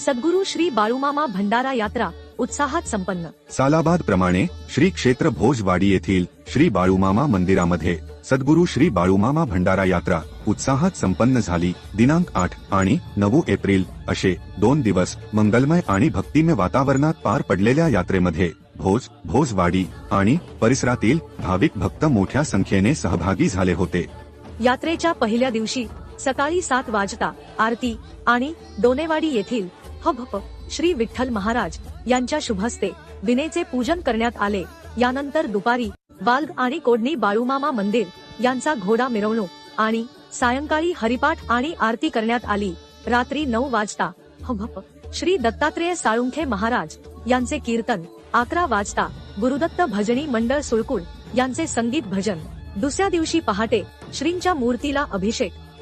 सद्गुरू श्री बाळूमामा भंडारा यात्रा उत्साहात संपन्न. सालाबाद प्रमाणे श्री क्षेत्र भोजवाडी येथील श्री बाळूमामा मंदिरामध्ये सद्गुरू श्री बाळूमामा भंडारा यात्रा उत्साहात संपन्न झाली. दिनांक आठ आणि नऊ एप्रिल असे दोन दिवस मंगलमय आणि भक्तिमय वातावरणात पार पडलेल्या यात्रेमध्ये भोज भोजवाडी आणि परिसरातील भाविक भक्त मोठ्या संख्येने सहभागी झाले होते. यात्रेच्या पहिल्या दिवशी सकाळी सात वाजता आरती आणि दोनेवाडी येथील हभप श्री विठ्ठल महाराज यांच्या शुभस्ते विनेचे पूजन करण्यात आले. यानंतर दुपारी बाल्ग आणि कोडणी बाळूमामा मंदिर यांचा घोडा मिरवणूक आणि सायंकाळी हरिपाठ आणि आरती करण्यात आली. रात्री नऊ वाजता हभप श्री दत्तात्रेय साळुंखे महाराज यांचे कीर्तन अकरा वाजता गुरुदत्त भजनी मंडळ सुळकुळ यांचे संगीत भजन दुसऱ्या दिवशी पहाटे श्रींच्या मूर्तीला अभिषेक